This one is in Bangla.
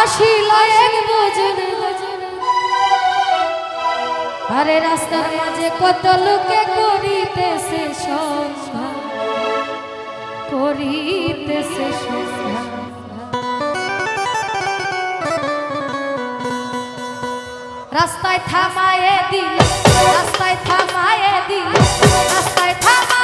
আসিল এক বোঝনে আরে রাস্তার মাঝে কত লোকে করিতেছে সন্ধান করিতেছে সন্ধান রাস্তায় থামায়ে দিল রাস্তায় থামায়ে দিল রাস্তায় থামায়ে